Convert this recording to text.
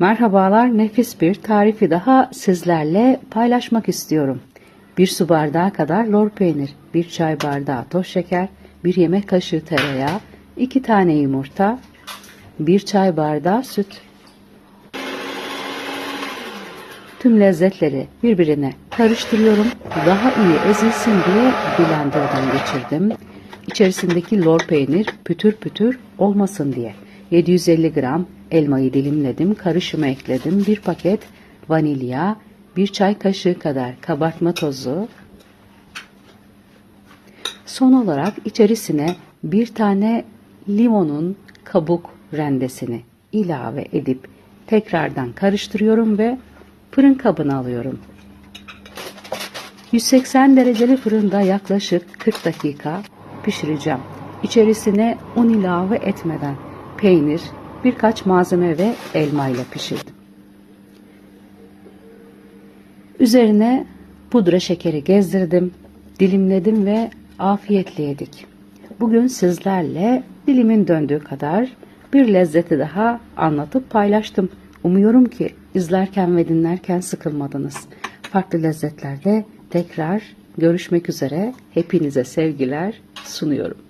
Merhabalar, nefis bir tarifi daha sizlerle paylaşmak istiyorum. Bir su bardağı kadar lor peynir, bir çay bardağı toz şeker, bir yemek kaşığı tereyağı, iki tane yumurta, bir çay bardağı süt. Tüm lezzetleri birbirine karıştırıyorum. Daha iyi ezilsin diye blenderdan geçirdim. İçerisindeki lor peynir pütür pütür olmasın diye. 750 gram elmayı dilimledim, karışıma ekledim. Bir paket vanilya, bir çay kaşığı kadar kabartma tozu. Son olarak içerisine bir tane limonun kabuk rendesini ilave edip tekrardan karıştırıyorum ve fırın kabına alıyorum. 180 dereceli fırında yaklaşık 40 dakika pişireceğim. İçerisine un ilave etmeden peynir, birkaç malzeme ve elma ile pişirdim. Üzerine pudra şekeri gezdirdim, dilimledim ve afiyetle yedik. Bugün sizlerle dilimin döndüğü kadar bir lezzeti daha anlatıp paylaştım. Umuyorum ki izlerken ve dinlerken sıkılmadınız. Farklı lezzetlerde tekrar görüşmek üzere. Hepinize sevgiler sunuyorum.